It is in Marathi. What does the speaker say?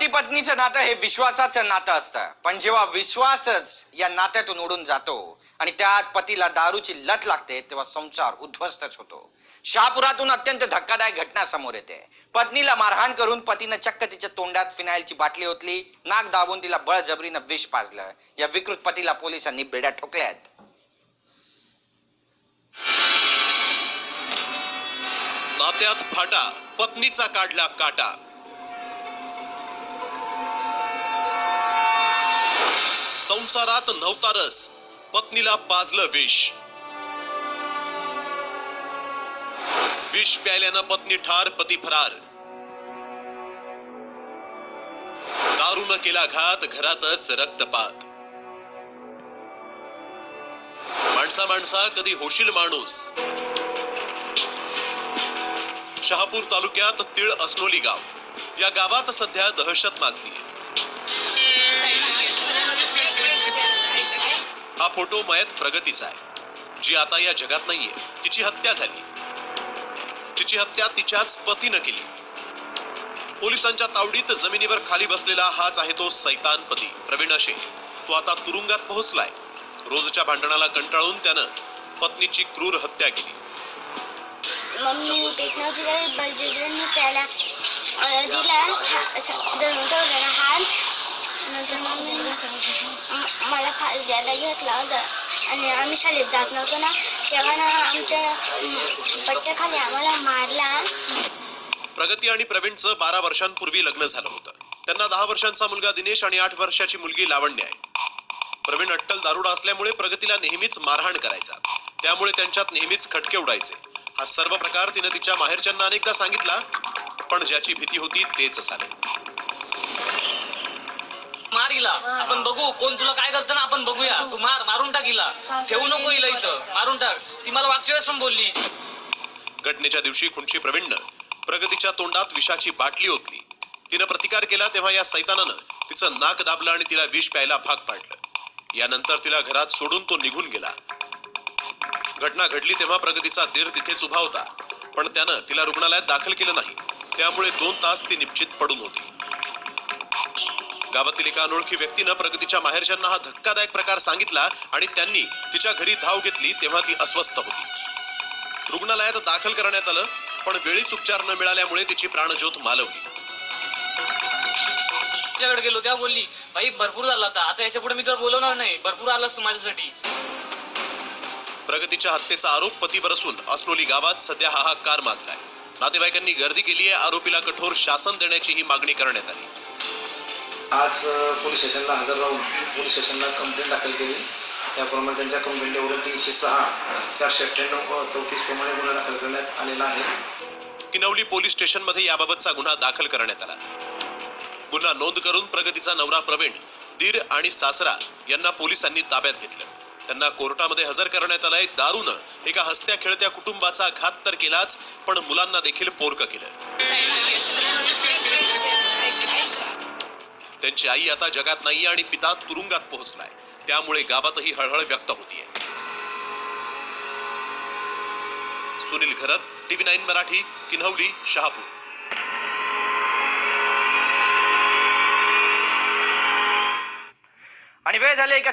पती पत्नीचं नातं हे विश्वासाचं नातं असतं. पण जेव्हा विश्वासच या नात्यातून उडून जातो आणि त्यात पतीला दारूची लत लागते तेव्हा संसार उद्ध्वस्तच होतो. शहापुरातून अत्यंत धक्कादायक घटना समोर येते. पत्नीला मारहाण करून पतीनं चक्क तिच्या तोंडात फिनाईलची बाटली ओतली नाक दाबून तिला बळजबरीनं विष पाजलं. या विकृत पतीला पोलिसांनी बेड्या ठोकल्यात. नात्यात फाटा पत्नीचा काढला काटा. संसारात नव्हता रस पत्नीला पाजलं विष. विष प्यायल्यानं पत्नी ठार पती फरार दारून केला घात घरातच रक्तपात. माणसा माणसा कधी होशील माणूस? शहापूर तालुक्यात तिळ असनोली गाव. या गावात सध्या दहशत माजली. फोटो मयत प्रगतीचा आहे. जी आता या जगात नाहीये तिची हत्या झाली. तिची हत्या तिच्याच पतीनं केली. पोलिसांच्या तावडीत जमिनीवर खाली बसलेला हाच आहे तो सैतान पती प्रवीण अशे तो आता तुरुंगात पोहोचलाय. रोजच्या भांडणाला कंटाळून त्यानं पत्नीची क्रूर हत्या केली. मम्मी पेट नव्हती दिला ठेवलेला हात नंतर मम्मी मला फार द्यायला घेतला होता. आणि आम्ही शाळेत जात नव्हतो ना तेव्हा ना आमच्या पट्ट्याखाली आम्हाला मारला. प्रगती आणि प्रवीणचं बारा वर्षांपूर्वी लग्न झालं होतं. त्यांना दहा वर्षांचा मुलगा दिनेश आणि आठ वर्षाची मुलगी लावण्य आहे. प्रवीण अट्टल दारुडा असल्यामुळे प्रगतीला नेहमीच मारहाण करायचा. त्यामुळे त्यांच्यात नेहमीच खटके उडायचे. हा सर्व प्रकार तिनं तिच्या माहेरच्यांना अनेकदा सांगितला पण ज्याची भीती होती तेच झाले. आपण बघू कोण तुला काय करतं ना आपण बघूया. तू मार मारून टाक हिला. ठेवू नको हिला इथं. मारून टाक. ती मला मागच्या वेळेस पण बोलली. घटनेच्या दिवशी खुंची प्रवीणनं प्रगतीच्या तोंडात विषाची बाटली ओतली. तिनं प्रतिकार केला तेव्हा या सैतानानं तिचं नाक दाबलं आणि तिला विष प्यायला भाग पाडलं. यानंतर तिला घरात सोडून तो निघून गेला. घटना घडली तेव्हा प्रगतीचा दीर तिथेच उभा होता. पण त्यानं तिला रुग्णालयात दाखल केलं नाही. त्यामुळे दोन तास ती निश्चित पडून होती. गावातील एका अनोळखी व्यक्तीनं प्रगतीच्या माहेरच्यांना हा धक्कादायक प्रकार सांगितला आणि त्यांनी तिच्या घरी धाव घेतली तेव्हा ती अस्वस्थ होती. रुग्णालयात दाखल करण्यात आलं पण वेळीच उपचार न मिळाल्यामुळे तिची प्राणज्योत मालवली. तिच्याकडे गेलो तेव्हा बोलली भाई भरपूर झाला आता. आता याच्यापुढे मी तुला बोलवणार नाही. भरपूर आलास तू माझ्यासाठी. प्रगतीच्या हत्येचा आरोप पतीवर असून अस्नोली गावात सध्या हाहाकार माजलाय. नातेवाईकांनी गर्दी केली आहे आरोपीला कठोर शासन देण्याची ही मागणी करण्यात आली. आज पोलीस स्टेशनला हजर राहून पोलीस स्टेशनला कंप्लेंट दाखल केली. त्याप्रमाणे त्यांच्या कंप्लेंटीवर तीनशे सहा चारशे अठ्ठ्याण्णव चौतीस प्रमाणे गुन्हा दाखल करण्यात आलेला आहे. किनवली पोलीस स्टेशनमध्ये याबाबतचा गुन्हा दाखल करण्यात आला. गुन्हा नोंद करून प्रगतीचा नवरा प्रवीण दीर आणि सासरा यांना पोलिसांनी ताब्यात घेतलं. त्यांना कोर्टामध्ये हजर करण्यात आलंय. दारूनं एका हसत्या खेळत्या कुटुंबाचा घात तर केलाच पण मुलांना देखील पोरक केलं. त्यांची आई आता जगात नाही आणि पिता तुरुंगात पोहोचलाय. त्यामुळे गावातही हळहळ व्यक्त होतीये. Sunil Gharat TV nine Marathi Kinhavali Shahapur. आणि वेळ झाली एका